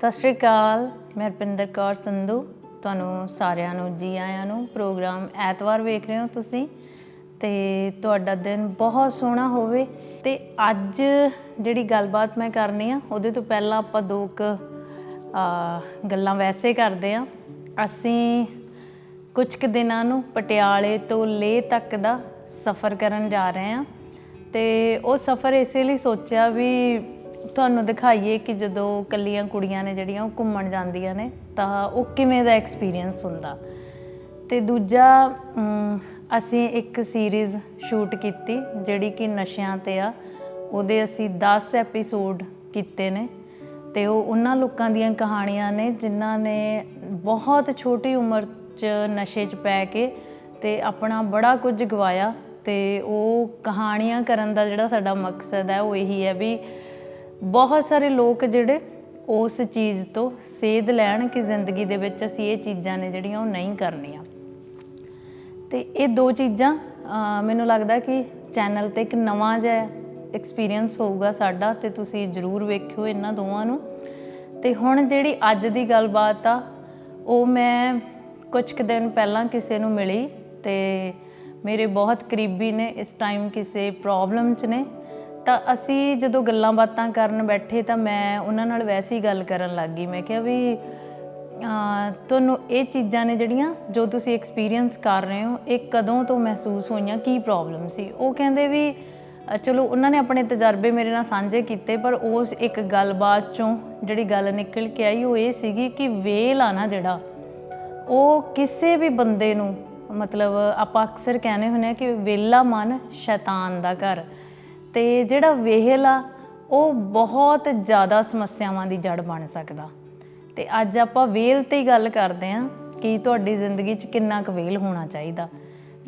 ਸਤਿ ਸ਼੍ਰੀ ਅਕਾਲ, ਮੈਂ ਰਪਿੰਦਰ ਕੌਰ ਸੰਧੂ। ਤੁਹਾਨੂੰ ਸਾਰਿਆਂ ਨੂੰ, ਜੀ ਆਇਆਂ ਨੂੰ ਪ੍ਰੋਗਰਾਮ ਐਤਵਾਰ ਵੇਖ ਰਹੇ ਹੋ ਤੁਸੀਂ। ਤੇ ਤੁਹਾਡਾ ਦਿਨ ਬਹੁਤ ਸੋਹਣਾ ਹੋਵੇ। ਤੇ ਅੱਜ ਜਿਹੜੀ ਗੱਲਬਾਤ ਮੈਂ ਕਰਨੀ ਆ, ਉਹਦੇ ਤੋਂ ਪਹਿਲਾਂ ਆਪਾਂ ਦੋ ਕੁ ਗੱਲਾਂ ਵੈਸੇ ਕਰਦੇ ਆ। ਅਸੀਂ ਕੁਝ ਕੁ ਦਿਨਾਂ ਨੂੰ ਪਟਿਆਲੇ ਤੋਂ ਲੇਹ ਤੱਕ ਦਾ ਸਫ਼ਰ ਕਰਨ ਜਾ ਰਹੇ ਹਾਂ ਤੇ ਉਹ ਸਫ਼ਰ ਇਸੇ ਲਈ ਸੋਚਿਆ ਵੀ ਤੁਹਾਨੂੰ ਦਿਖਾਈਏ ਕਿ ਜਦੋਂ ਕੱਲੀਆਂ ਕੁੜੀਆਂ ਨੇ ਜਿਹੜੀਆਂ ਉਹ ਘੁੰਮਣ ਜਾਂਦੀਆਂ ਨੇ, ਤਾਂ ਉਹ ਕਿਵੇਂ ਦਾ ਐਕਸਪੀਰੀਅੰਸ ਹੁੰਦਾ। ਤੇ ਦੂਜਾ ਅਸੀਂ ਇੱਕ ਸੀਰੀਜ਼ ਸ਼ੂਟ ਕੀਤੀ, ਜਿਹੜੀ ਕਿ ਨਸ਼ਿਆਂ ਤੇ ਆ। ਉਹਦੇ ਅਸੀਂ 10 ਐਪੀਸੋਡ ਕੀਤੇ ਨੇ ਤੇ ਉਹ ਉਹਨਾਂ ਲੋਕਾਂ ਦੀਆਂ ਕਹਾਣੀਆਂ ਨੇ, ਜਿਨ੍ਹਾਂ ਨੇ ਬਹੁਤ ਛੋਟੀ ਉਮਰ 'ਚ ਨਸ਼ੇ 'ਚ ਪੈ ਕੇ ਤੇ ਆਪਣਾ ਬੜਾ ਕੁਝ ਗਵਾਇਆ। ਤੇ ਉਹ ਕਹਾਣੀਆਂ ਕਰਨ ਦਾ ਜਿਹੜਾ ਸਾਡਾ ਮਕਸਦ ਹੈ, ਉਹ ਇਹੀ ਹੈ ਵੀ ਬਹੁਤ ਸਾਰੇ ਲੋਕ ਜਿਹੜੇ ਉਸ ਚੀਜ਼ ਤੋਂ ਸੇਧ ਲੈਣ ਕਿ ਜ਼ਿੰਦਗੀ ਦੇ ਵਿੱਚ ਅਸੀਂ ਇਹ ਚੀਜ਼ਾਂ ਨੇ ਜਿਹੜੀਆਂ ਉਹ ਨਹੀਂ ਕਰਨੀਆਂ। ਤੇ ਇਹ ਦੋ ਚੀਜ਼ਾਂ ਮੈਨੂੰ ਲੱਗਦਾ ਕਿ ਚੈਨਲ ਤੇ ਇੱਕ ਨਵਾਂ ਜਿਹਾ ਐਕਸਪੀਰੀਅੰਸ ਹੋਊਗਾ ਸਾਡਾ ਤੇ ਤੁਸੀਂ ਜਰੂਰ ਵੇਖਿਓ ਇਹਨਾਂ ਦੋਵਾਂ ਨੂੰ। ਤੇ ਹੁਣ ਜਿਹੜੀ ਅੱਜ ਦੀ ਗੱਲਬਾਤ ਆ, ਉਹ ਮੈਂ ਕੁਝ ਕੁ ਦਿਨ ਪਹਿਲਾਂ ਕਿਸੇ ਨੂੰ ਮਿਲੀ ਤੇ ਮੇਰੇ ਬਹੁਤ ਕਰੀਬੀ ਨੇ ਇਸ ਟਾਈਮ ਕਿਸੇ ਪ੍ਰੋਬਲਮ 'ਚ ਨੇ। ਤਾਂ ਅਸੀਂ ਜਦੋਂ ਗੱਲਾਂ ਬਾਤਾਂ ਕਰਨ ਬੈਠੇ ਤਾਂ ਮੈਂ ਉਹਨਾਂ ਨਾਲ ਵੈਸੇ ਹੀ ਗੱਲ ਕਰਨ ਲੱਗ ਗਈ। ਮੈਂ ਕਿਹਾ ਵੀ ਤੁਹਾਨੂੰ ਇਹ ਚੀਜ਼ਾਂ ਨੇ ਜਿਹੜੀਆਂ ਜੋ ਤੁਸੀਂ ਐਕਸਪੀਰੀਅੰਸ ਕਰ ਰਹੇ ਹੋ, ਇਹ ਕਦੋਂ ਤੋਂ ਮਹਿਸੂਸ ਹੋਈਆਂ, ਕੀ ਪ੍ਰੋਬਲਮ ਸੀ? ਉਹ ਕਹਿੰਦੇ ਵੀ ਚਲੋ ਉਹਨਾਂ ਨੇ ਆਪਣੇ ਤਜਰਬੇ ਮੇਰੇ ਨਾਲ ਸਾਂਝੇ ਕੀਤੇ, ਪਰ ਉਸ ਇੱਕ ਗੱਲਬਾਤ ਚੋਂ ਜਿਹੜੀ ਗੱਲ ਨਿਕਲ ਕੇ ਆਈ, ਉਹ ਇਹ ਸੀਗੀ ਕਿ ਵੇਲ ਆ ਨਾ ਜਿਹੜਾ, ਉਹ ਕਿਸੇ ਵੀ ਬੰਦੇ ਨੂੰ, ਮਤਲਬ ਆਪਾਂ ਅਕਸਰ ਕਹਿੰਦੇ ਹੁੰਦੇ ਆ ਕਿ ਵੇਲਾ ਮਨ ਸ਼ੈਤਾਨ ਦਾ ਘਰ। ਤੇ ਜਿਹੜਾ ਵੇਹਲ ਆ, ਉਹ ਬਹੁਤ ਜ਼ਿਆਦਾ ਸਮੱਸਿਆਵਾਂ ਦੀ ਜੜ ਬਣ ਸਕਦਾ। ਤੇ ਅੱਜ ਆਪਾਂ ਵੇਲ ਤੇ ਹੀ ਗੱਲ ਕਰਦੇ ਆਂ ਕਿ ਤੁਹਾਡੀ ਜ਼ਿੰਦਗੀ 'ਚ ਕਿੰਨਾ ਕੁ ਵੇਲ ਹੋਣਾ ਚਾਹੀਦਾ।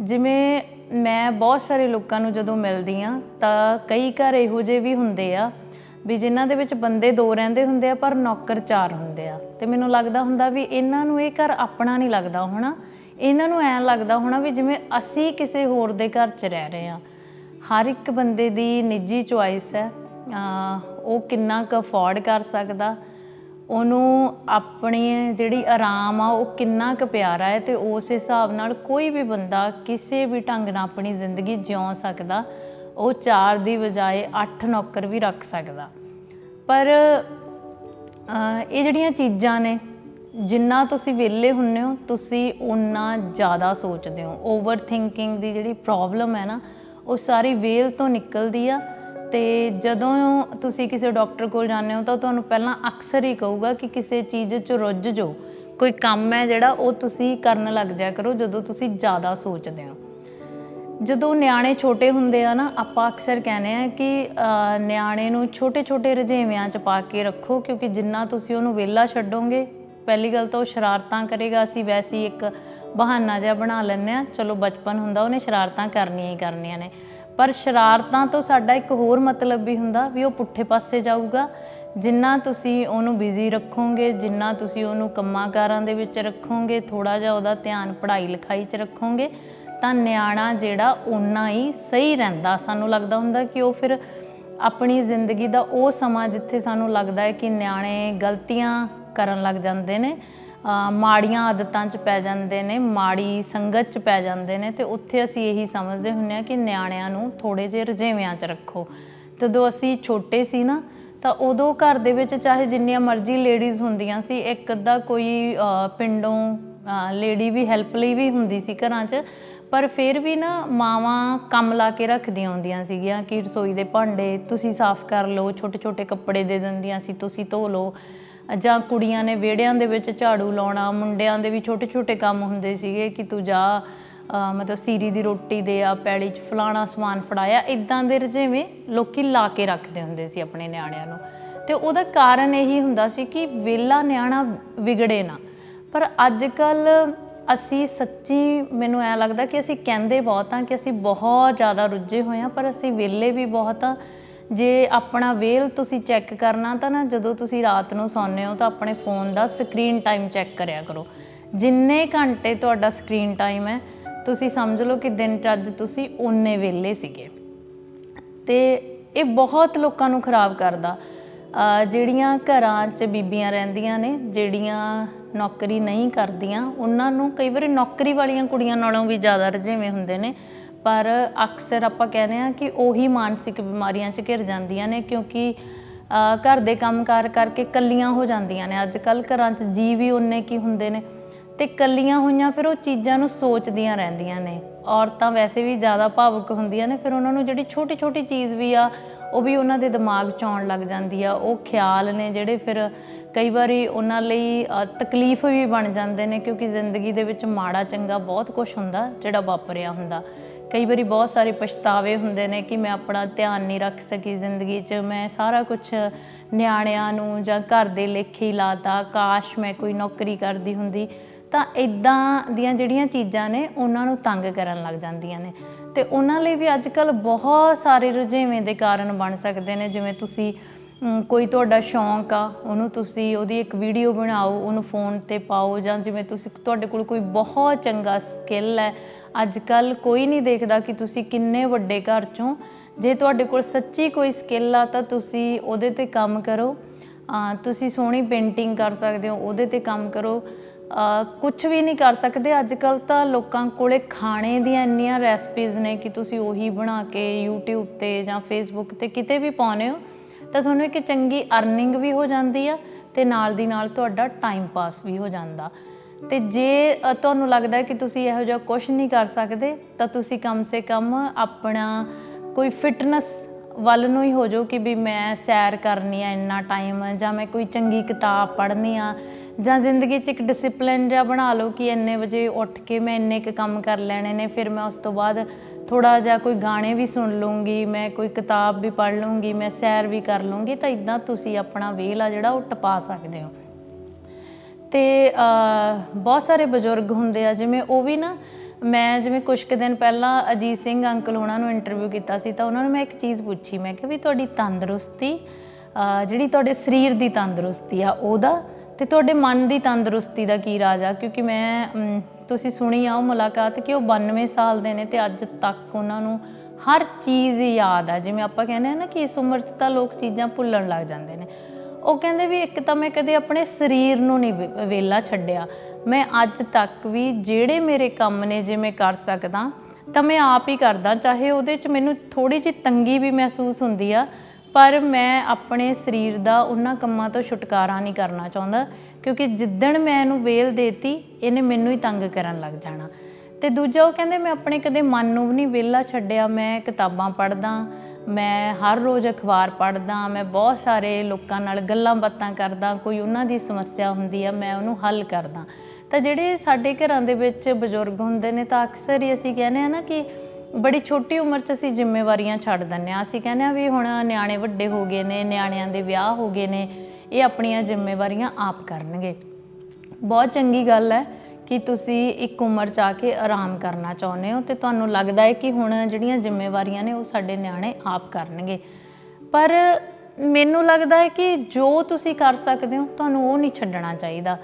ਜਿਵੇਂ ਮੈਂ ਬਹੁਤ ਸਾਰੇ ਲੋਕਾਂ ਨੂੰ ਜਦੋਂ ਮਿਲਦੀ ਆ ਤਾਂ ਕਈ ਘਰ ਇਹੋ ਜਿਹੇ ਵੀ ਹੁੰਦੇ ਆ ਵੀ ਜਿਨ੍ਹਾਂ ਦੇ ਵਿੱਚ ਬੰਦੇ ਦੋ ਰਹਿੰਦੇ ਹੁੰਦੇ ਆ, ਪਰ ਨੌਕਰ ਚਾਰ ਹੁੰਦੇ ਆ। ਤੇ ਮੈਨੂੰ ਲੱਗਦਾ ਹੁੰਦਾ ਵੀ ਇਹਨਾਂ ਨੂੰ ਇਹ ਘਰ ਆਪਣਾ ਨਹੀਂ ਲੱਗਦਾ ਹੋਣਾ। ਇਹਨਾਂ ਨੂੰ ਐਂ ਲੱਗਦਾ ਹੋਣਾ ਵੀ ਜਿਵੇਂ ਅਸੀਂ ਕਿਸੇ ਹੋਰ ਦੇ ਘਰ 'ਚ ਰਹਿ ਰਹੇ ਆ ਹਰ ਇੱਕ ਬੰਦੇ ਦੀ ਨਿੱਜੀ ਚੁਆਇਸ ਹੈ। ਉਹ ਕਿੰਨਾ ਕੁ ਅਫੋਰਡ ਕਰ ਸਕਦਾ, ਉਹਨੂੰ ਆਪਣੀ ਜਿਹੜੀ ਆਰਾਮ ਆ, ਉਹ ਕਿੰਨਾ ਕੁ ਪਿਆਰਾ ਹੈ ਤੇ ਉਸ ਹਿਸਾਬ ਨਾਲ ਕੋਈ ਵੀ ਬੰਦਾ ਕਿਸੇ ਵੀ ਢੰਗ ਨਾਲ ਆਪਣੀ ਜ਼ਿੰਦਗੀ ਜਿਉ ਸਕਦਾ, ਉਹ ਚਾਰ ਦੀ ਬਜਾਏ 8 ਨੌਕਰ ਵੀ ਰੱਖ ਸਕਦਾ। ਪਰ ਇਹ ਜਿਹੜੀਆਂ ਚੀਜ਼ਾਂ ਨੇ, ਜਿੰਨਾ ਤੁਸੀਂ ਵਿਹਲੇ ਹੁੰਨੇ ਹੋ, ਤੁਸੀਂ ਉਨਾ ਜ਼ਿਆਦਾ ਸੋਚਦੇ ਹੋ। ਓਵਰ ਥਿੰਕਿੰਗ ਦੀ ਜਿਹੜੀ ਪ੍ਰੋਬਲਮ ਹੈ ਨਾ ਉਹ ਸਾਰੀ ਵੇਲ ਤੋਂ ਨਿਕਲਦੀ ਆ ਤੇ ਜਦੋਂ ਤੁਸੀਂ ਕਿਸੇ ਡਾਕਟਰ ਕੋਲ ਜਾਂਦੇ ਹੋ ਤਾਂ ਤੁਹਾਨੂੰ ਪਹਿਲਾਂ ਅਕਸਰ ਹੀ ਕਹੂਗਾ ਕਿ ਕਿਸੇ ਚੀਜ਼ 'ਚ ਰੁੱਝ ਜਾਓ। ਕੋਈ ਕੰਮ ਹੈ ਜਿਹੜਾ ਉਹ ਤੁਸੀਂ ਕਰਨ ਲੱਗ ਜਾਇਆ ਕਰੋ ਜਦੋਂ ਤੁਸੀਂ ਜ਼ਿਆਦਾ ਸੋਚਦੇ ਹੋ। ਜਦੋਂ ਨਿਆਣੇ ਛੋਟੇ ਹੁੰਦੇ ਆ ਨਾ ਆਪਾਂ ਅਕਸਰ ਕਹਿੰਦੇ ਆ ਕਿ ਅਹ, ਨਿਆਣੇ ਨੂੰ ਛੋਟੇ-ਛੋਟੇ ਰੁਝੇਵਿਆਂ 'ਚ ਪਾ ਕੇ ਰੱਖੋ ਕਿਉਂਕਿ ਜਿੰਨਾ ਤੁਸੀਂ ਉਹਨੂੰ ਵਿਹਲਾ ਛੱਡੋਗੇ ਪਹਿਲੀ ਗੱਲ ਤਾਂ ਉਹ ਸ਼ਰਾਰਤਾਂ ਕਰੇਗਾ ਅਸੀਂ ਵੈਸੇ ਇੱਕ ਬਹਾਨਾ ਜਿਹਾ ਬਣਾ ਲੈਂਦੇ ਆ ਚਲੋ ਬਚਪਨ ਹੁੰਦਾ, ਉਹਨੇ ਸ਼ਰਾਰਤਾਂ ਕਰਨੀਆਂ ਹੀ ਕਰਨੀਆਂ ਨੇ। ਪਰ ਸ਼ਰਾਰਤਾਂ ਤੋਂ ਸਾਡਾ ਇੱਕ ਹੋਰ ਮਤਲਬ ਵੀ ਹੁੰਦਾ ਵੀ ਉਹ ਪੁੱਠੇ ਪਾਸੇ ਜਾਊਗਾ। ਜਿੰਨਾ ਤੁਸੀਂ ਉਹਨੂੰ ਬਿਜ਼ੀ ਰੱਖੋਗੇ, ਜਿੰਨਾ ਤੁਸੀਂ ਉਹਨੂੰ ਕੰਮਾਂ ਕਾਰਾਂ ਦੇ ਵਿੱਚ ਰੱਖੋਗੇ ਥੋੜਾ ਜਿਹਾ ਉਹਦਾ ਧਿਆਨ ਪੜ੍ਹਾਈ ਲਿਖਾਈ 'ਚ ਰੱਖੋਗੇ, ਤਾਂ ਨਿਆਣਾ ਜਿਹੜਾ ਓਨਾ ਹੀ ਸਹੀ ਰਹਿੰਦਾ। ਸਾਨੂੰ ਲੱਗਦਾ ਹੁੰਦਾ ਕਿ ਉਹ ਫਿਰ ਆਪਣੀ ਜ਼ਿੰਦਗੀ ਦਾ ਉਹ ਸਮਾਂ ਜਿੱਥੇ ਸਾਨੂੰ ਲੱਗਦਾ ਹੈ ਕਿ ਨਿਆਣੇ ਗਲਤੀਆਂ ਕਰਨ ਲੱਗ ਜਾਂਦੇ ਨੇ। ਮਾੜੀਆਂ ਆਦਤਾਂ 'ਚ ਪੈ ਜਾਂਦੇ ਨੇ, ਮਾੜੀ ਸੰਗਤ 'ਚ ਪੈ ਜਾਂਦੇ ਨੇ ਤੇ ਉੱਥੇ ਅਸੀਂ ਇਹੀ ਸਮਝਦੇ ਹੁੰਨੇ ਆ ਕਿ ਨਿਆਣਿਆਂ ਨੂੰ ਥੋੜੇ ਜਿਹੇ ਰੁਝੇਵਿਆਂ 'ਚ ਰੱਖੋ। ਜਦੋਂ ਅਸੀਂ ਛੋਟੇ ਸੀ ਨਾ, ਤਾਂ ਉਦੋਂ ਘਰ ਦੇ ਵਿੱਚ ਚਾਹੇ ਜਿੰਨੀਆਂ ਮਰਜ਼ੀ ਲੇਡੀਜ਼ ਹੁੰਦੀਆਂ ਸੀ, ਇੱਕ ਅੱਧਾ ਕੋਈ ਪਿੰਡੋਂ ਲੇਡੀ ਵੀ ਹੈਲਪ ਲਈ ਵੀ ਹੁੰਦੀ ਸੀ ਘਰਾਂ 'ਚ, ਪਰ ਫਿਰ ਵੀ ਨਾ ਮਾਵਾਂ ਕੰਮ ਲਾ ਕੇ ਰੱਖਦੀਆਂ ਹੁੰਦੀਆਂ ਸੀਗੀਆਂ ਕਿ ਰਸੋਈ ਦੇ ਭਾਂਡੇ ਤੁਸੀਂ ਸਾਫ਼ ਕਰ ਲਓ ਛੋਟੇ ਛੋਟੇ ਕੱਪੜੇ ਦੇ ਦਿੰਦੀਆਂ ਸੀ, ਤੁਸੀਂ ਧੋ ਲਓ। ਜਾਂ ਕੁੜੀਆਂ ਨੇ ਵਿਹੜਿਆਂ ਦੇ ਵਿੱਚ ਝਾੜੂ ਲਾਉਣਾ, ਮੁੰਡਿਆਂ ਦੇ ਵੀ ਛੋਟੇ ਛੋਟੇ ਕੰਮ ਹੁੰਦੇ ਸੀਗੇ ਕਿ ਤੂੰ ਜਾ ਮਤਲਬ ਸੀਰੀ ਦੀ ਰੋਟੀ ਦੇ ਆ, ਪੈਲੀ 'ਚ ਫਲਾਣਾ ਸਮਾਨ ਫੜਾਇਆ ਇਦਾਂ ਦੇ ਰਜੇਵੇਂ ਲੋਕੀ ਲਾ ਕੇ ਰੱਖਦੇ ਹੁੰਦੇ ਸੀ ਆਪਣੇ ਨਿਆਣਿਆਂ ਨੂੰ। ਤੇ ਉਹਦਾ ਕਾਰਨ ਇਹੀ ਹੁੰਦਾ ਸੀ ਕਿ ਵੇਲਾ ਨਿਆਣਾ ਵਿਗੜੇ ਨਾ। ਪਰ ਅੱਜ ਕੱਲ ਅਸੀਂ ਸੱਚੀ ਮੈਨੂੰ ਐ ਲੱਗਦਾ ਕਿ ਅਸੀਂ ਕਹਿੰਦੇ ਬਹੁਤ ਆ ਕਿ ਅਸੀਂ ਬਹੁਤ ਜ਼ਿਆਦਾ ਰੁੱਝੇ ਹੋਏ ਆ ਪਰ ਅਸੀਂ ਵਿਹਲੇ ਵੀ ਬਹੁਤ ਆ ਜੇ ਆਪਣਾ ਵੇਲ ਤੁਸੀਂ ਚੈੱਕ ਕਰਨਾ ਤਾਂ ਨਾ ਜਦੋਂ ਤੁਸੀਂ ਰਾਤ ਨੂੰ ਸੌਂਦੇ ਹੋ ਤਾਂ ਆਪਣੇ ਫੋਨ ਦਾ ਸਕਰੀਨ ਟਾਈਮ ਚੈੱਕ ਕਰਿਆ ਕਰੋ। ਜਿੰਨੇ ਘੰਟੇ ਤੁਹਾਡਾ ਸਕਰੀਨ ਟਾਈਮ ਹੈ, ਤੁਸੀਂ ਸਮਝ ਲਓ ਕਿ ਦਿਨ ਚ ਅੱਜ ਤੁਸੀਂ ਓਨੇ ਵਿਹਲੇ ਸੀਗੇ। ਤੇ ਇਹ ਬਹੁਤ ਲੋਕਾਂ ਨੂੰ ਖਰਾਬ ਕਰਦਾ। ਜਿਹੜੀਆਂ ਘਰਾਂ 'ਚ ਬੀਬੀਆਂ ਰਹਿੰਦੀਆਂ ਨੇ, ਜਿਹੜੀਆਂ ਨੌਕਰੀ ਨਹੀਂ ਕਰਦੀਆਂ, ਉਹਨਾਂ ਨੂੰ ਕਈ ਵਾਰੀ ਨੌਕਰੀ ਵਾਲੀਆਂ ਕੁੜੀਆਂ ਨਾਲੋਂ ਵੀ ਜ਼ਿਆਦਾ ਰੁਝੇਵੇਂ ਹੁੰਦੇ ਨੇ। ਪਰ ਅਕਸਰ ਆਪਾਂ ਕਹਿੰਦੇ ਆ ਕਿ ਉਹੀ ਮਾਨਸਿਕ ਬਿਮਾਰੀਆਂ 'ਚ ਘਿਰ ਜਾਂਦੀਆਂ ਨੇ ਕਿਉਂਕਿ ਘਰ ਦੇ ਕੰਮਕਾਰ ਕਰਕੇ ਕੱਲੀਆਂ ਹੋ ਜਾਂਦੀਆਂ ਨੇ। ਅੱਜ ਕੱਲ ਘਰਾਂ 'ਚ ਜੀ ਵੀ ਉਨੇ ਕੀ ਹੁੰਦੇ ਨੇ। ਤੇ ਕੱਲੀਆਂ ਹੋਈਆਂ ਫਿਰ ਉਹ ਚੀਜ਼ਾਂ ਨੂੰ ਸੋਚਦੀਆਂ ਰਹਿੰਦੀਆਂ ਨੇ। ਔਰਤਾਂ ਵੈਸੇ ਵੀ ਜ਼ਿਆਦਾ ਭਾਵੁਕ ਹੁੰਦੀਆਂ ਨੇ, ਫਿਰ ਉਹਨਾਂ ਨੂੰ ਜਿਹੜੀ ਛੋਟੀ ਛੋਟੀ ਚੀਜ਼ ਵੀ ਆ, ਉਹ ਵੀ ਉਹਨਾਂ ਦੇ ਦਿਮਾਗ 'ਚ ਆਉਣ ਲੱਗ ਜਾਂਦੀ ਆ। ਉਹ ਖਿਆਲ ਨੇ ਜਿਹੜੇ ਫਿਰ ਕਈ ਵਾਰੀ ਉਹਨਾਂ ਲਈ ਤਕਲੀਫ ਵੀ ਬਣ ਜਾਂਦੇ ਨੇ ਕਿਉਂਕਿ ਜ਼ਿੰਦਗੀ ਦੇ ਵਿੱਚ ਮਾੜਾ ਚੰਗਾ ਬਹੁਤ ਕੁਝ ਹੁੰਦਾ ਜਿਹੜਾ ਵਾਪਰਿਆ ਹੁੰਦਾ। ਕਈ ਵਾਰੀ ਬਹੁਤ ਸਾਰੇ ਪਛਤਾਵੇ ਹੁੰਦੇ ਨੇ ਕਿ ਮੈਂ ਆਪਣਾ ਧਿਆਨ ਨਹੀਂ ਰੱਖ ਸਕੀ ਜ਼ਿੰਦਗੀ 'ਚ। ਮੈਂ ਸਾਰਾ ਕੁਝ ਨਿਆਣਿਆਂ ਨੂੰ ਜਾਂ ਘਰ ਦੇ ਲੇਖੇ ਹੀ ਲਾਤਾ, ਕਾਸ਼ ਮੈਂ ਕੋਈ ਨੌਕਰੀ ਕਰਦੀ ਹੁੰਦੀ। ਤਾਂ ਇਦਾਂ ਦੀਆਂ ਜਿਹੜੀਆਂ ਚੀਜ਼ਾਂ ਨੇ, ਉਹਨਾਂ ਨੂੰ ਤੰਗ ਕਰਨ ਲੱਗ ਜਾਂਦੀਆਂ ਨੇ। ਤੇ ਉਹਨਾਂ ਲਈ ਵੀ ਅੱਜ ਕੱਲ ਬਹੁਤ ਸਾਰੇ ਰੁਝੇਵੇਂ ਦੇ ਕਾਰਨ ਬਣ ਸਕਦੇ ਨੇ। ਜਿਵੇਂ ਤੁਸੀਂ ਕੋਈ ਤੁਹਾਡਾ ਸ਼ੌਂਕ ਆ, ਉਹਨੂੰ ਤੁਸੀਂ ਉਹਦੀ ਇੱਕ ਵੀਡੀਓ ਬਣਾਓ, ਉਹਨੂੰ ਫੋਨ ਤੇ ਪਾਓ ਜਾਂ ਜਿਵੇਂ ਤੁਸੀਂ ਤੁਹਾਡੇ ਕੋਲ ਕੋਈ ਬਹੁਤ ਚੰਗਾ ਸਕਿੱਲ ਹੈ ਅੱਜ ਕੱਲ ਕੋਈ ਨਹੀਂ ਦੇਖਦਾ ਕਿ ਤੁਸੀਂ ਕਿੰਨੇ ਵੱਡੇ ਘਰ ਚੋਂ, ਜੇ ਤੁਹਾਡੇ ਕੋਲ ਸੱਚੀ ਕੋਈ ਸਕਿੱਲ ਆ, ਤਾਂ ਤੁਸੀਂ ਉਹਦੇ ਤੇ ਕੰਮ ਕਰੋ। ਤੁਸੀਂ ਸੋਹਣੀ ਪੇਂਟਿੰਗ ਕਰ ਸਕਦੇ ਹੋ, ਉਹਦੇ ਤੇ ਕੰਮ ਕਰੋ। ਕੁਝ ਵੀ ਨਹੀਂ ਕਰ ਸਕਦੇ ਅੱਜ ਕੱਲ ਤਾਂ ਲੋਕਾਂ ਕੋਲੇ ਖਾਣੇ ਦੀਆਂ ਇੰਨੀਆਂ ਰੈਸਪੀਜ਼ ਨੇ ਕਿ ਤੁਸੀਂ ਉਹੀ ਬਣਾ ਕੇ YouTube ਤੇ ਜਾਂ Facebook ਤੇ ਕਿਤੇ ਵੀ ਪਾਉਨੇ ਹੋ। ਤਾਂ ਤੁਹਾਨੂੰ ਇੱਕ ਚੰਗੀ ਅਰਨਿੰਗ ਵੀ ਹੋ ਜਾਂਦੀ ਆ ਤੇ ਨਾਲ ਦੀ ਨਾਲ ਤੁਹਾਡਾ ਟਾਈਮ ਪਾਸ ਵੀ ਹੋ ਜਾਂਦਾ। ਤੇ ਜੇ ਤੁਹਾਨੂੰ ਲੱਗਦਾ ਕਿ ਤੁਸੀਂ ਇਹੋ ਜਿਹਾ ਕੁਝ ਨਹੀਂ ਕਰ ਸਕਦੇ, ਤਾਂ ਤੁਸੀਂ ਕਮ ਸੇ ਕਮ ਆਪਣਾ ਕੋਈ ਫਿਟਨੈਸ ਵੱਲ ਨੂੰ ਹੀ ਹੋ ਜਾਓ ਕਿ ਵੀ ਮੈਂ ਸੈਰ ਕਰਨੀ ਆ, ਇੰਨਾ ਟਾਈਮ ਜਾਂ ਮੈਂ ਕੋਈ ਚੰਗੀ ਕਿਤਾਬ ਪੜ੍ਹਨੀ ਆ ਜਾਂ ਜ਼ਿੰਦਗੀ 'ਚ ਇੱਕ ਡਿਸਪਲਿਨ ਜਿਹਾ ਬਣਾ ਲਓ ਕਿ ਇੰਨੇ ਵਜੇ ਉੱਠ ਕੇ ਮੈਂ ਇੰਨੇ ਕੁ ਕੰਮ ਕਰ ਲੈਣੇ ਨੇ, ਫਿਰ ਮੈਂ ਉਸ ਤੋਂ ਬਾਅਦ ਥੋੜਾ ਜਿਹਾ ਕੋਈ ਗਾਣੇ ਵੀ ਸੁਣ ਲੂੰਗੀ ਮੈਂ ਕੋਈ ਕਿਤਾਬ ਵੀ ਪੜ੍ਹ ਲੂੰਗੀ ਮੈਂ ਸੈਰ ਵੀ ਕਰ ਲੂੰਗੀ ਤਾਂ ਇਦਾਂ ਤੁਸੀਂ ਆਪਣਾ ਵੇਲ ਆ ਜਿਹੜਾ ਉਹ ਟਪਾ ਸਕਦੇ ਹੋ। ਤੇ ਬਹੁਤ ਸਾਰੇ ਬਜ਼ੁਰਗ ਹੁੰਦੇ ਆ, ਜਿਵੇਂ ਉਹ ਵੀ ਨਾ, ਮੈਂ ਜਿਵੇਂ ਕੁਝ ਕੁ ਦਿਨ ਪਹਿਲਾਂ ਅਜੀਤ ਸਿੰਘ ਅੰਕਲ ਉਹਨਾਂ ਨੂੰ ਇੰਟਰਵਿਊ ਕੀਤਾ ਸੀ, ਤਾਂ ਉਹਨਾਂ ਨੂੰ ਮੈਂ ਇੱਕ ਚੀਜ਼ ਪੁੱਛੀ, ਮੈਂ ਕਿਹਾ ਵੀ ਤੁਹਾਡੀ ਤੰਦਰੁਸਤੀ ਜਿਹੜੀ ਤੁਹਾਡੇ ਸਰੀਰ ਦੀ ਤੰਦਰੁਸਤੀ ਆ, ਉਹਦਾ ਤੇ ਤੁਹਾਡੇ ਮਨ ਦੀ ਤੰਦਰੁਸਤੀ ਦਾ ਕੀ ਰਾਜ ਆ? ਕਿਉਂਕਿ ਮੈਂ ਤੁਸੀਂ ਸੁਣੀ ਆ ਉਹ ਮੁਲਾਕਾਤ ਕਿ ਉਹ 92 ਸਾਲ ਦੇ ਨੇ ਤੇ ਅੱਜ ਤੱਕ ਉਹਨਾਂ ਨੂੰ ਹਰ ਚੀਜ਼ ਯਾਦ ਆ। ਜਿਵੇਂ ਆਪਾਂ ਕਹਿੰਦੇ ਆ ਨਾ ਕਿ ਇਸ ਉਮਰ 'ਚ ਤਾਂ ਲੋਕ ਚੀਜ਼ਾਂ ਭੁੱਲਣ ਲੱਗ ਜਾਂਦੇ ਨੇ। ਉਹ ਕਹਿੰਦੇ ਵੀ ਇੱਕ ਤਾਂ ਮੈਂ ਕਦੇ ਆਪਣੇ ਸਰੀਰ ਨੂੰ ਨਹੀਂ ਵੇ- ਵੇਲਾ ਛੱਡਿਆ। ਮੈਂ ਅੱਜ ਤੱਕ ਵੀ ਜਿਹੜੇ ਮੇਰੇ ਕੰਮ ਨੇ, ਜੇ ਮੈਂ ਕਰ ਸਕਦਾ ਤਾਂ ਮੈਂ ਆਪ ਹੀ ਕਰਦਾ। ਚਾਹੇ ਉਹਦੇ 'ਚ ਮੈਨੂੰ ਥੋੜੀ ਜਿਹੀ ਤੰਗੀ ਵੀ ਮਹਿਸੂਸ ਹੁੰਦੀ ਆ ਪਰ ਮੈਂ ਆਪਣੇ ਸਰੀਰ ਦਾ ਉਹਨਾਂ ਕੰਮਾਂ ਤੋਂ ਛੁਟਕਾਰਾ ਨਹੀਂ ਕਰਨਾ ਚਾਹੁੰਦਾ, ਕਿਉਂਕਿ ਜਿੱਦਣ ਮੈਂ ਇਹਨੂੰ ਵੇਲ ਦੇਤੀ, ਇਹਨੇ ਮੈਨੂੰ ਹੀ ਤੰਗ ਕਰਨ ਲੱਗ ਜਾਣਾ। ਤੇ ਦੂਜਾ ਉਹ ਕਹਿੰਦੇ, ਮੈਂ ਆਪਣੇ ਕਦੇ ਮਨ ਨੂੰ ਵੀ ਨਹੀਂ ਵਿਹਲਾ ਛੱਡਿਆ, ਮੈਂ ਕਿਤਾਬਾਂ ਪੜ੍ਹਦਾ, ਮੈਂ ਹਰ ਰੋਜ਼ ਅਖਬਾਰ ਪੜ੍ਹਦਾ, ਮੈਂ ਬਹੁਤ ਸਾਰੇ ਲੋਕਾਂ ਨਾਲ ਗੱਲਾਂ ਬਾਤਾਂ ਕਰਦਾ, ਕੋਈ ਉਹਨਾਂ ਦੀ ਸਮੱਸਿਆ ਹੁੰਦੀ ਆ, ਮੈਂ ਉਹਨੂੰ ਹੱਲ ਕਰਦਾ। ਤਾਂ ਜਿਹੜੇ ਸਾਡੇ ਘਰਾਂ ਦੇ ਵਿੱਚ ਬਜ਼ੁਰਗ ਹੁੰਦੇ ਨੇ, ਤਾਂ ਅਕਸਰ ਹੀ ਅਸੀਂ ਕਹਿੰਦੇ ਆ ਨਾ ਕਿ ਬੜੀ ਛੋਟੀ ਉਮਰ 'ਚ ਅਸੀਂ ਜ਼ਿੰਮੇਵਾਰੀਆਂ ਛੱਡ ਦਿੰਦੇ ਆ ਅਸੀਂ ਕਹਿੰਦੇ ਆ ਵੀ ਹੁਣ ਨਿਆਣੇ ਵੱਡੇ ਹੋ ਗਏ ਨੇ, ਨਿਆਣਿਆਂ ਦੇ ਵਿਆਹ ਹੋ ਗਏ ਨੇ, ਇਹ ਆਪਣੀਆਂ ਜ਼ਿੰਮੇਵਾਰੀਆਂ ਆਪ ਕਰਨਗੇ। ਬਹੁਤ ਚੰਗੀ ਗੱਲ ਹੈ ਕਿ ਤੁਸੀਂ ਇੱਕ ਉਮਰ 'ਚ ਆ ਕੇ ਆਰਾਮ ਕਰਨਾ ਚਾਹੁੰਦੇ ਹੋ ਤੇ ਤੁਹਾਨੂੰ ਲੱਗਦਾ ਹੈ ਕਿ ਹੁਣ ਜਿਹੜੀਆਂ ਜ਼ਿੰਮੇਵਾਰੀਆਂ ਨੇ ਉਹ ਸਾਡੇ ਨਿਆਣੇ ਆਪ ਕਰਨਗੇ। ਪਰ ਮੈਨੂੰ ਲੱਗਦਾ ਹੈ ਕਿ ਜੋ ਤੁਸੀਂ ਕਰ ਸਕਦੇ ਹੋ, ਤੁਹਾਨੂੰ ਉਹ ਨਹੀਂ ਛੱਡਣਾ ਚਾਹੀਦਾ।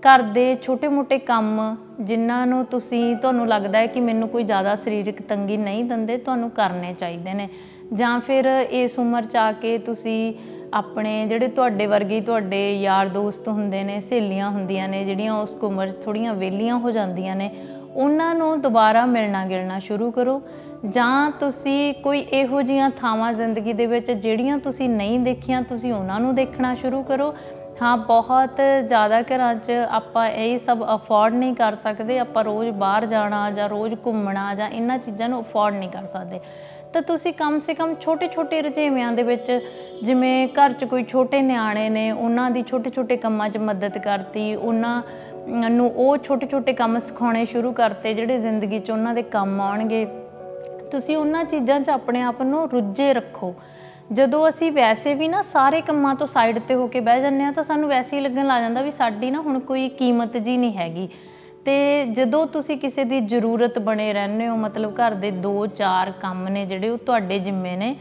ਘਰ ਦੇ ਛੋਟੇ-ਮੋਟੇ ਕੰਮ ਜਿਨ੍ਹਾਂ ਨੂੰ ਤੁਸੀਂ, ਤੁਹਾਨੂੰ ਲੱਗਦਾ ਹੈ ਕਿ ਮੈਨੂੰ ਕੋਈ ਜ਼ਿਆਦਾ ਸਰੀਰਕ ਤੰਗੀ ਨਹੀਂ ਦਿੰਦੇ, ਤੁਹਾਨੂੰ ਕਰਨੇ ਚਾਹੀਦੇ ਨੇ। ਜਾਂ ਫਿਰ ਇਸ ਉਮਰ 'ਚ ਆ ਕੇ ਤੁਸੀਂ ਆਪਣੇ ਜਿਹੜੇ ਤੁਹਾਡੇ ਵਰਗੇ ਤੁਹਾਡੇ ਯਾਰ ਦੋਸਤ ਹੁੰਦੇ ਨੇ, ਸਹੇਲੀਆਂ ਹੁੰਦੀਆਂ ਨੇ, ਜਿਹੜੀਆਂ ਉਸ ਉਮਰ 'ਚ ਥੋੜੀਆਂ ਵਿਹਲੀਆਂ ਹੋ ਜਾਂਦੀਆਂ ਨੇ, ਉਹਨਾਂ ਨੂੰ ਦੁਬਾਰਾ ਮਿਲਣਾ ਗਿਲਣਾ ਸ਼ੁਰੂ ਕਰੋ। ਜਾਂ ਤੁਸੀਂ ਕੋਈ ਇਹੋ ਜੀਆਂ ਥਾਵਾਂ ਜ਼ਿੰਦਗੀ ਦੇ ਵਿੱਚ ਜਿਹੜੀਆਂ ਤੁਸੀਂ ਨਹੀਂ ਦੇਖੀਆਂ, ਤੁਸੀਂ ਉਹਨਾਂ ਨੂੰ ਦੇਖਣਾ ਸ਼ੁਰੂ ਕਰੋ। ਹਾਂ, ਬਹੁਤ ਜ਼ਿਆਦਾ ਘਰਾਂ 'ਚ ਆਪਾਂ ਇਹ ਸਭ ਅਫੋਰਡ ਨਹੀਂ ਕਰ ਸਕਦੇ। ਆਪਾਂ ਰੋਜ਼ ਬਾਹਰ ਜਾਣਾ ਜਾਂ ਰੋਜ਼ ਘੁੰਮਣਾ ਜਾਂ ਇਹਨਾਂ ਚੀਜ਼ਾਂ ਨੂੰ ਅਫੋਰਡ ਨਹੀਂ ਕਰ ਸਕਦੇ। ਤਾਂ ਤੁਸੀਂ ਕਮ ਸੇ ਕਮ ਛੋਟੇ ਛੋਟੇ ਰੁਝੇਵਿਆਂ ਦੇ ਵਿੱਚ ਜਿਵੇਂ ਘਰ 'ਚ ਕੋਈ ਛੋਟੇ ਨਿਆਣੇ ਨੇ, ਉਹਨਾਂ ਦੀ ਛੋਟੇ ਛੋਟੇ ਕੰਮਾਂ 'ਚ ਮਦਦ ਕਰਤੀ, ਉਹਨਾਂ ਨੂੰ ਉਹ ਛੋਟੇ ਛੋਟੇ ਕੰਮ ਸਿਖਾਉਣੇ ਸ਼ੁਰੂ ਕਰਤੇ ਜਿਹੜੇ ਜ਼ਿੰਦਗੀ 'ਚ ਉਹਨਾਂ ਦੇ ਕੰਮ ਆਉਣਗੇ। ਤੁਸੀਂ ਉਹਨਾਂ ਚੀਜ਼ਾਂ 'ਚ ਆਪਣੇ ਆਪ ਨੂੰ ਰੁੱਝੇ ਰੱਖੋ। ਜਦੋਂ ਅਸੀਂ ਵੈਸੇ ਵੀ ਨਾ ਸਾਰੇ ਕੰਮਾਂ ਤੋਂ ਸਾਈਡ ਤੇ ਹੋ ਕੇ ਬਹਿ ਜਾਂਦੇ ਆ ਤਾਂ ਸਾਨੂੰ ਵੈਸੇ ਹੀ ਲੱਗਣ ਲੱਗ ਜਾਂਦਾ ਵੀ ਸਾਡੀ ਨਾ ਹੁਣ ਕੋਈ ਕੀਮਤ ਜੀ ਨਹੀਂ ਹੈਗੀ। ਤੇ ਜਦੋਂ ਤੁਸੀਂ ਕਿਸੇ ਦੀ ਜ਼ਰੂਰਤ ਬਣੇ ਰਹਿੰਦੇ ਹੋ, ਮਤਲਬ ਘਰ ਦੇ 2-4 ਕੰਮ ਨੇ ਜਿਹੜੇ ਉਹ ਤੁਹਾਡੇ ਜ਼ਿੰਮੇ ਨੇ,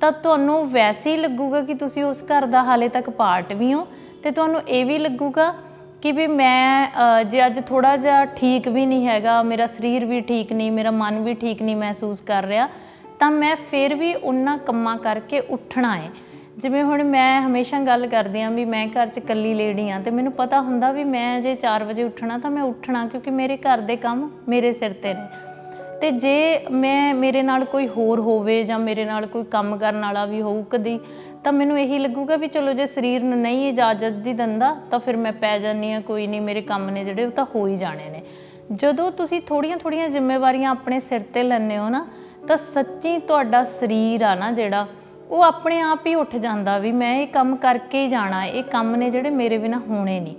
ਤਾਂ ਤੁਹਾਨੂੰ ਵੈਸੇ ਹੀ ਲੱਗੂਗਾ ਕਿ ਤੁਸੀਂ ਉਸ ਘਰ ਦਾ ਹਾਲੇ ਤੱਕ ਪਾਰਟ ਵੀ ਹੋ ਤੇ ਤੁਹਾਨੂੰ ਇਹ ਵੀ ਲੱਗੂਗਾ ਕਿ ਵੀ ਮੈਂ ਜੇ ਅੱਜ ਥੋੜਾ ਜਿਹਾ ਠੀਕ ਵੀ ਨਹੀਂ ਹੈਗਾ, ਮੇਰਾ ਸਰੀਰ ਵੀ ਠੀਕ ਨਹੀਂ, ਮੇਰਾ ਮਨ ਵੀ ਠੀਕ ਨਹੀਂ ਮਹਿਸੂਸ ਕਰ ਰਿਹਾ ਤਾਂ ਮੈਂ ਫਿਰ ਵੀ ਉਹਨਾਂ ਕੰਮਾਂ ਕਰਕੇ ਉੱਠਣਾ ਹੈ ਜਿਵੇਂ ਹੁਣ ਮੈਂ ਹਮੇਸ਼ਾ ਗੱਲ ਕਰਦੀ ਆਂ ਵੀ ਮੈਂ ਘਰ 'ਚ ਇਕੱਲੀ ਲੇਡੀ ਆਂ ਤੇ ਮੈਨੂੰ ਪਤਾ ਹੁੰਦਾ ਵੀ ਮੈਂ ਜੇ 4 ਵਜੇ ਉੱਠਣਾ ਤਾਂ ਮੈਂ ਉੱਠਣਾ ਕਿਉਂਕਿ ਮੇਰੇ ਘਰ ਦੇ ਕੰਮ ਮੇਰੇ ਸਿਰ ਤੇ ਨੇ। ਤੇ ਜੇ ਮੈਂ ਮੇਰੇ ਨਾਲ ਕੋਈ ਹੋਰ ਹੋਵੇ ਜਾਂ ਮੇਰੇ ਨਾਲ ਕੋਈ ਕੰਮ ਕਰਨ ਵਾਲਾ ਵੀ ਹੋਊ ਕਦੀ, ਤਾਂ ਮੈਨੂੰ ਇਹੀ ਲੱਗੂਗਾ ਵੀ ਚਲੋ ਜੇ ਸਰੀਰ ਨੂੰ ਨਹੀਂ ਇਜਾਜ਼ਤ ਦੀ ਦਿੰਦਾ ਤਾਂ ਫਿਰ ਮੈਂ ਪੈ ਜਾਨੀ ਆ, ਕੋਈ ਨਹੀਂ ਮੇਰੇ ਕੰਮ ਨੇ ਜਿਹੜੇ ਉਹ ਤਾਂ ਹੋ ਹੀ ਜਾਣੇ ਨੇ। ਜਦੋਂ ਤੁਸੀਂ ਥੋੜੀਆਂ ਥੋੜੀਆਂ ਜ਼ਿੰਮੇਵਾਰੀਆਂ ਆਪਣੇ ਸਿਰ ਤੇ ਲੈਂਦੇ ਹੋ ਨਾ ਤਾਂ ਸੱਚੀ ਤੁਹਾਡਾ ਸਰੀਰ ਆ ਨਾ ਜਿਹੜਾ, ਉਹ ਆਪਣੇ ਆਪ ਹੀ ਉੱਠ ਜਾਂਦਾ ਵੀ ਮੈਂ ਇਹ ਕੰਮ ਕਰਕੇ ਹੀ ਜਾਣਾ, ਇਹ ਕੰਮ ਨੇ ਜਿਹੜੇ ਮੇਰੇ ਬਿਨਾ ਹੋਣੇ ਨਹੀਂ।